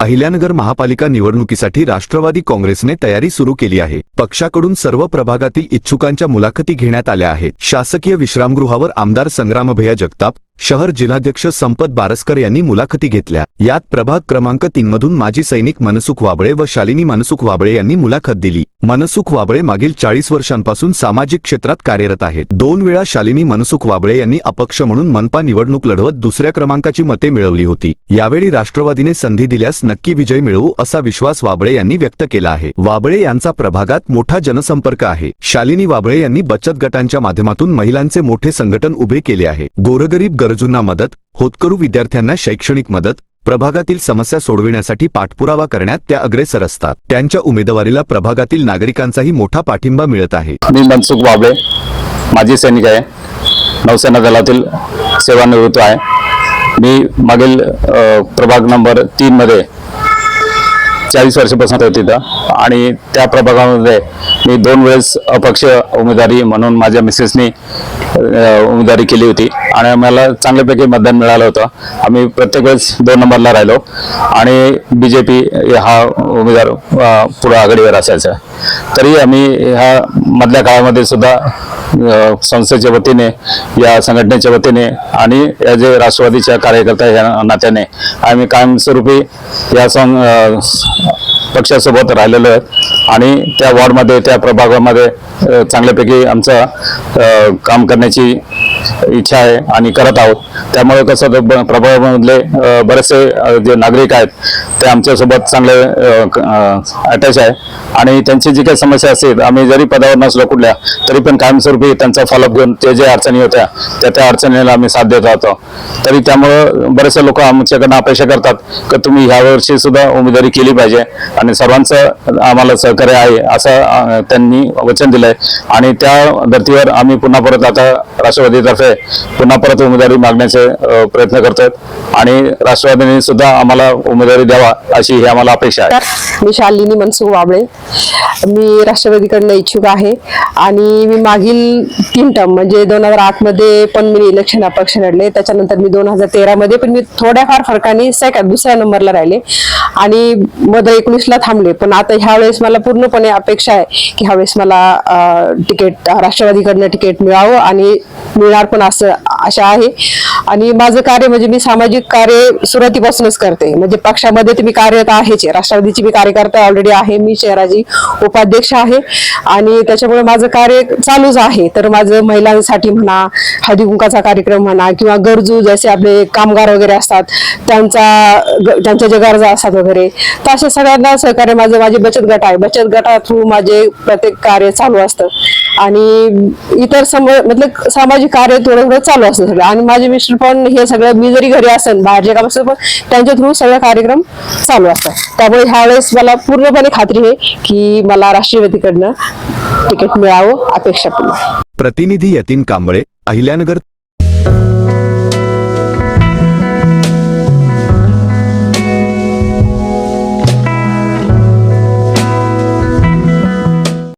अहिल्यानगर महापालिका निवडणुकीसाठी राष्ट्रवादी काँग्रेसने तयारी सुरू केली आहे. पक्षाकडून सर्व प्रभागातील इच्छुकांच्या मुलाखती घेण्यात आल्या आहेत. शासकीय विश्रामगृहावर आमदार संग्रामभैया जगताप शहर जिल्हाध्यक्ष संपत बारसकर यांनी मुलाखती घेतल्या. यात प्रभाग क्रमांक तीन मधून माजी सैनिक मनसुख वाबळे व शालिनी मनसुख वाबळे यांनी मुलाखत दिली. मनसुख वाबळे मागील चाळीस वर्षांपासून सामाजिक क्षेत्रात कार्यरत आहेत. दोन वेळा शालिनी मनसुख वाबळे यांनी अपक्ष म्हणून मनपा निवडणूक लढवत दुसऱ्या क्रमांकाची मते मिळवली होती. यावेळी राष्ट्रवादीने संधी दिल्यास नक्की विजय मिळवू असा विश्वास वाबळे यांनी व्यक्त केला आहे. वाबळे यांचा प्रभागात मोठा जनसंपर्क आहे. शालिनी वाबळे यांनी बचत गटांच्या माध्यमातून महिलांचे मोठे संघटन उभे केले आहे. गोरगरीब गरजूंना मदत होतकरू विद्यार्थ्यांना शैक्षणिक मदत प्रभागातील समस्या सोडविण्यासाठी पाठपुरावा करण्यात त्या अग्रेसर असतात. त्यांच्या उमेदवारीला प्रभागातील नागरिकांचाही मोठा पाठिंबा मिळत आहे. मी मनसुख बाबळे माजी सैनिक आहे. नौसेना दलातील सेवानिवृत्त आहे. मी मागील प्रभाग नंबर तीनमध्ये चाळीस वर्षापासून होते तिथं. आणि त्या प्रभागामध्ये मी दोन वेळेस अपक्ष उमेदवारी म्हणून माझ्या मिसेसनी उमेदवारी केली होती. आणि आम्हाला चांगल्यापैकी मतदान मिळालं होतं. आम्ही प्रत्येक वेळेस दोन नंबरला राहिलो. आणि बी जे पी हा उमेदवार पुढं आघाडीवर असायचा. तरी आम्ही ह्या मधल्या काळामध्ये सुद्धा संस्थेच्या वतीने या संघटनेच्या वतीने आणि या जे राष्ट्रवादीच्या कार्यकर्ता या नात्याने आम्ही कायमस्वरूपी या सं पक्षासोबत राहिलेलो आहेत आणि त्या वॉर्डमध्ये त्या प्रभागामध्ये चांगल्यापैकी आमचं काम करण्याची इच्छा आहे आणि करत आहोत. त्यामुळे कसं ते प्रभागामधले बरेचसे जे नागरिक आहेत ते आमच्यासोबत चांगले अटॅच आहे. आणि त्यांची जी काही समस्या असतील आम्ही जरी पदावर नसलो कुठल्या तरी पण कायमस्वरूपी त्यांचा फॉलोअप घेऊन ते जे अडचणी होत्या त्या त्या अडचणीला आम्ही साथ देत राहतो. तरी त्यामुळं बरेचसे लोक आमच्याकडनं अपेक्षा करतात की तुम्ही ह्यावर्षी सुद्धा उमेदवारी केली पाहिजे आणि सर्वांचं आम्हाला सहकार्य आहे असं त्यांनी वचन दिलंय. आणि त्या धर्तीवर आम्ही पुन्हा परत आता राष्ट्रवादीतर्फे पुन्हा परत उमेदवारी मागण्याचे प्रयत्न करतोय. आणि राष्ट्रवादीने सुद्धा आम्हाला उमेदवारी द्यावा अशी ही आम्हाला अपेक्षा आहे. मी शालिनी मनसुख वाबळे. मी राष्ट्रवादीकडनं इच्छुक आहे. आणि मी मागील तीन टर्म म्हणजे दोन हजार आठमध्ये पण मी इलेक्शन अपक्ष लढले. त्याच्यानंतर मी दोन हजार तेरा मध्ये पण मी थोड्याफार फरकाने सेकंड दुसऱ्या नंबरला राहिले. आणि मध्ये एकोणीसला थांबले. पण आता ह्यावेळेस मला पूर्णपणे अपेक्षा आहे की ह्यावेळेस मला तिकीट राष्ट्रवादीकडनं तिकीट मिळावं आणि मिळणार पण असं आशा आहे. आणि माझं कार्य म्हणजे मी सामाजिक कार्य सुरुवातीपासूनच करते. म्हणजे पक्षामध्ये तर मी कार्यरत आहेच. आहे. राष्ट्रवादीची मी कार्यकर्ता ऑलरेडी आहे. मी शहराची उपाध्यक्ष आहे. आणि त्याच्यामुळे माझं कार्य चालूच आहे. तर माझं महिलांसाठी म्हणा हळदी कुंकाचा कार्यक्रम म्हणा किंवा गरजू जसे आपले कामगार वगैरे असतात त्यांचा ग- त्यांच्या ज्या गरजा असतात वगैरे तर अशा सगळ्यांना सहकार्य माझं माझे बचत गट आहे. बचत गटा थ्रू माझे प्रत्येक कार्य चालू असतं. आणि इतर सम मतलब सामाजिक कार्य थोडं थोडं चालू असतं सगळं. आणि माझे मिस्टर पण हे सगळं मी जरी घरी असेल बाहेरचे काम असेल पण त्यांच्या थ्रू सगळे कार्यक्रम चालू असतात त्यामुळे ह्यावेळेस मला पूर्णपणे खात्री आहे की मला राष्ट्रवादीकडनं तिकीट मिळावं अपेक्षा पण प्रतिनिधी यतीन कांबळे अहिल्यानगर